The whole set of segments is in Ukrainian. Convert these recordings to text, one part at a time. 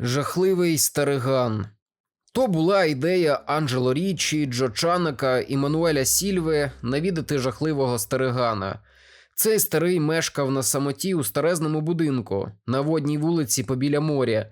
Жахливий стариган. То була ідея Анджело Річі, Джо Чанака і Мануеля Сільве навідати жахливого старигана. Цей старий мешкав на самоті у старезному будинку на водній вулиці побіля моря.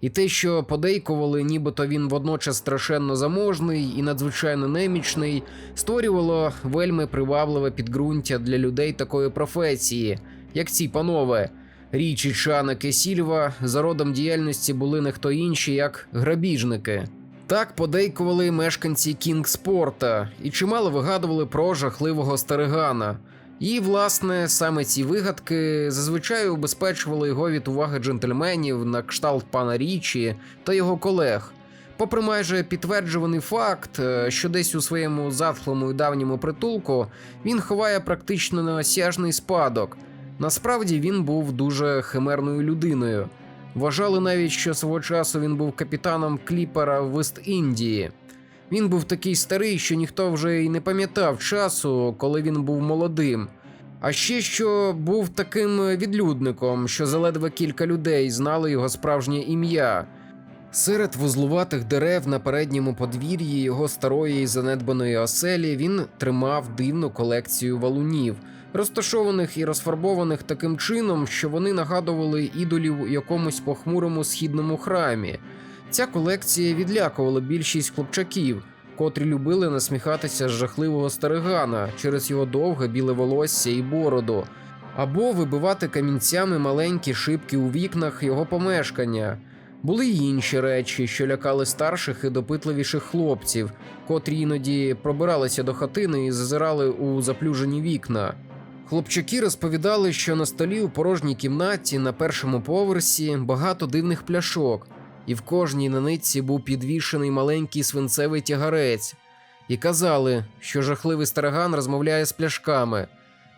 І те, що подейкували, нібито він водночас страшенно заможний і надзвичайно немічний, створювало вельми привабливе підґрунтя для людей такої професії, як ці панове. Річі Чанак і Сільва за родом діяльності були не хто інші, як грабіжники. Так подейкували мешканці Кінгспорта і чимало вигадували про жахливого старигана. І, власне, саме ці вигадки зазвичай убезпечували його від уваги джентльменів на кшталт пана Річі та його колег. Попри майже підтверджуваний факт, е, що десь у своєму затхлому і давньому притулку він ховає практично неосяжний спадок. Насправді він був дуже химерною людиною. Вважали навіть, що свого часу він був капітаном кліпера в Вест-Індії. Він був такий старий, що ніхто вже й не пам'ятав часу, коли він був молодим. А ще що був таким відлюдником, що заледве кілька людей знали його справжнє ім'я. Серед вузлуватих дерев на передньому подвір'ї його старої занедбаної оселі він тримав дивну колекцію валунів, розташованих і розфарбованих таким чином, що вони нагадували ідолів у якомусь похмурому східному храмі. Ця колекція відлякувала більшість хлопчаків, котрі любили насміхатися з жахливого старигана через його довге біле волосся і бороду, або вибивати камінцями маленькі шибки у вікнах його помешкання. Були й інші речі, що лякали старших і допитливіших хлопців, котрі іноді пробиралися до хатини і зазирали у заплюжені вікна. Хлопчаки розповідали, що на столі у порожній кімнаті на першому поверсі багато дивних пляшок, і в кожній на нитці був підвішений маленький свинцевий тягарець, і казали, що жахливий стариган розмовляє з пляшками,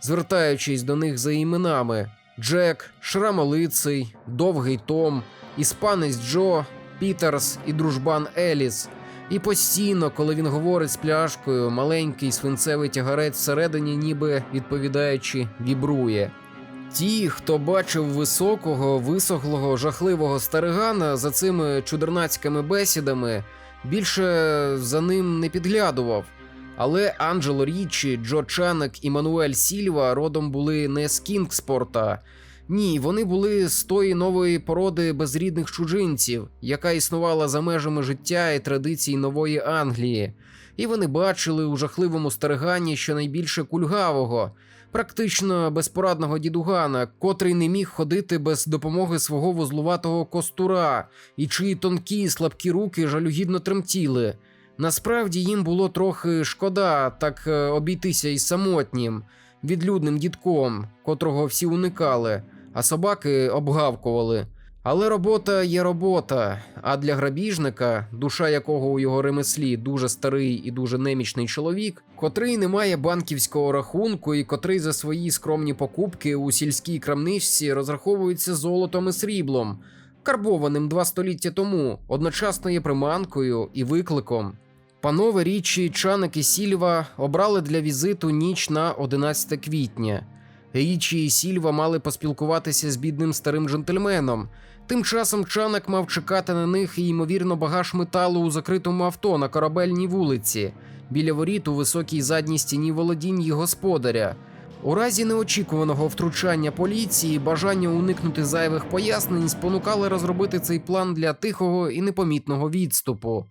звертаючись до них за іменами: Джек, Шрамолиций, Довгий Том, Іспанець Джо, Пітерс і дружбан Еліс. І постійно, коли він говорить з пляшкою, маленький свинцевий тягарець всередині, ніби відповідаючи, вібрує. Ті, хто бачив високого, висохлого, жахливого старигана за цими чудернацькими бесідами, більше за ним не підглядував. Але Анджело Річі, Джо Чанек і Мануель Сільва родом були не з Кінгспорта. Ні, вони були з тої нової породи безрідних чужинців, яка існувала за межами життя і традицій нової Англії. І вони бачили у жахливому старигані щонайбільше кульгавого, практично безпорадного дідугана, котрий не міг ходити без допомоги свого вузлуватого костура, і чиї тонкі слабкі руки жалюгідно тремтіли. Насправді їм було трохи шкода так е, обійтися із самотнім, відлюдним дідком, котрого всі уникали, а собаки обгавкували. Але робота є робота. А для грабіжника, душа якого у його ремеслі дуже старий і дуже немічний чоловік, котрий не має банківського рахунку і котрий за свої скромні покупки у сільській крамничці розраховується золотом і сріблом, карбованим два століття тому, одночасно є приманкою і викликом. Панове Річі, Чаник і Сільва обрали для візиту ніч на 11 квітня. Річі і Сільва мали поспілкуватися з бідним старим джентльменом. Тим часом Чанак мав чекати на них і, ймовірно, багаж металу у закритому авто на корабельній вулиці, біля воріт у високій задній стіні володінь її господаря. У разі неочікуваного втручання поліції бажання уникнути зайвих пояснень спонукали розробити цей план для тихого і непомітного відступу.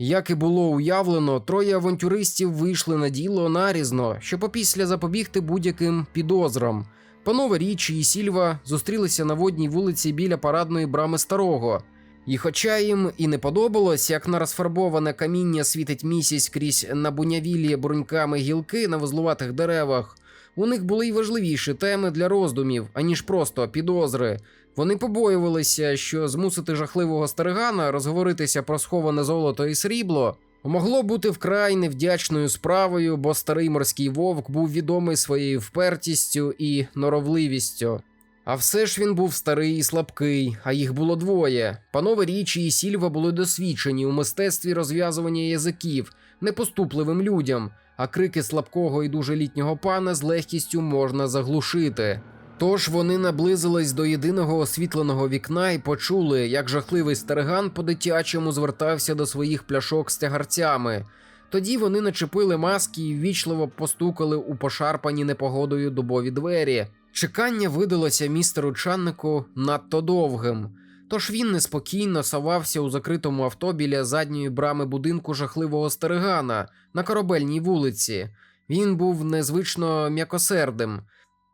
Як і було уявлено, троє авантюристів вийшли на діло нарізно, щоб опісля запобігти будь-яким підозрам. Панове Річі і Сільва зустрілися на водній вулиці біля парадної брами старого. І хоча їм і не подобалось, як на розфарбоване каміння світить місяць крізь набунявілі бруньками гілки на вузлуватих деревах, у них були й важливіші теми для роздумів, аніж просто підозри. Вони побоювалися, що змусити жахливого старигана розговоритися про сховане золото і срібло могло бути вкрай невдячною справою, бо старий морський вовк був відомий своєю впертістю і норовливістю. А все ж він був старий і слабкий, а їх було двоє. Панове Річі і Сільва були досвідчені у мистецтві розв'язування язиків непоступливим людям, а крики слабкого і дуже літнього пана з легкістю можна заглушити. Тож вони наблизились до єдиного освітленого вікна і почули, як жахливий стариган по-дитячому звертався до своїх пляшок з тягарцями. Тоді вони начепили маски і ввічливо постукали у пошарпані непогодою дубові двері. Чекання видалося містеру Чаннику надто довгим. Тож він неспокійно совався у закритому авто біля задньої брами будинку жахливого старигана на корабельній вулиці. Він був незвично м'якосердим.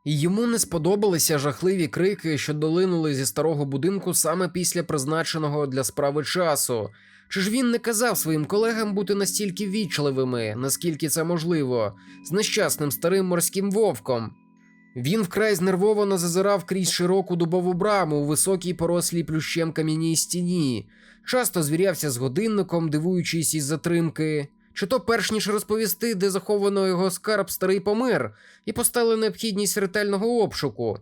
Йому не сподобалися жахливі крики, що долинули зі старого будинку саме після призначеного для справи часу. Чи ж він не казав своїм колегам бути настільки вічливими, наскільки це можливо, з нещасним старим морським вовком? Він вкрай знервовано зазирав крізь широку дубову браму у високій порослій плющем кам'яній стіні, часто звірявся з годинником, дивуючись із затримки. Чи то перш ніж розповісти, де заховано його скарб старий помер, і постала необхідність ретельного обшуку.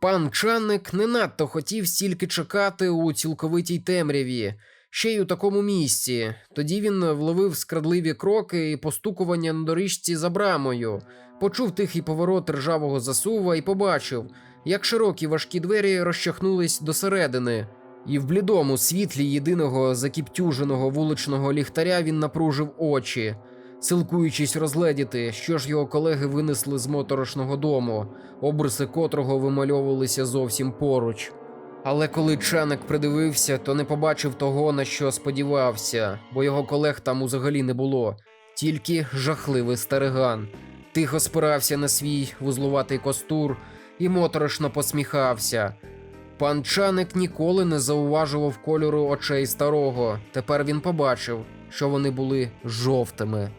Пан Чанник не надто хотів стільки чекати у цілковитій темряві, ще й у такому місці. Тоді він вловив скрадливі кроки і постукування на доріжці за брамою, почув тихий поворот ржавого засува і побачив, як широкі важкі двері розчахнулись досередини. І в блідому світлі єдиного закіптюженого вуличного ліхтаря він напружив очі, силкуючись розгледіти, що ж його колеги винесли з моторошного дому, обриси котрого вимальовувалися зовсім поруч. Але коли Чаник придивився, то не побачив того, на що сподівався, бо його колег там узагалі не було, тільки жахливий стариган. Тихо спирався на свій вузлуватий костур і моторошно посміхався. Пан Чаник ніколи не зауважував кольору очей старого. Тепер він побачив, що вони були жовтими.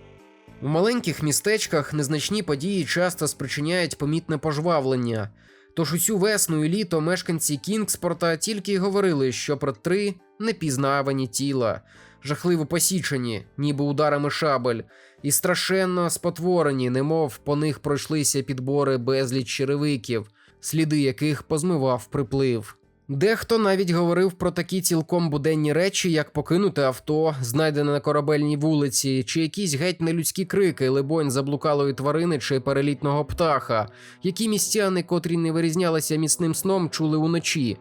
У маленьких містечках незначні події часто спричиняють помітне пожвавлення. Тож усю весну і літо мешканці Кінгспорта тільки й говорили, що про три непізнавані тіла, жахливо посічені, ніби ударами шабель, і страшенно спотворені, немов по них пройшлися підбори безліч черевиків, сліди яких позмивав приплив. Дехто навіть говорив про такі цілком буденні речі, як покинуте авто, знайдене на корабельній вулиці, чи якісь геть нелюдські крики, либонь заблукалої тварини чи перелітного птаха, які містяни, котрі не вирізнялися міцним сном, чули уночі.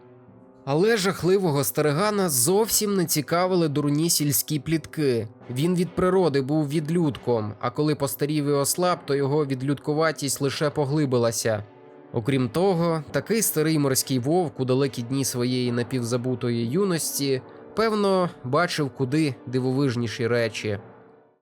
Але жахливого старигана зовсім не цікавили дурні сільські плітки. Він від природи був відлюдком, а коли постарів і ослаб, то його відлюдкуватість лише поглибилася. Окрім того, такий старий морський вовк у далекі дні своєї напівзабутої юності, певно, бачив куди дивовижніші речі.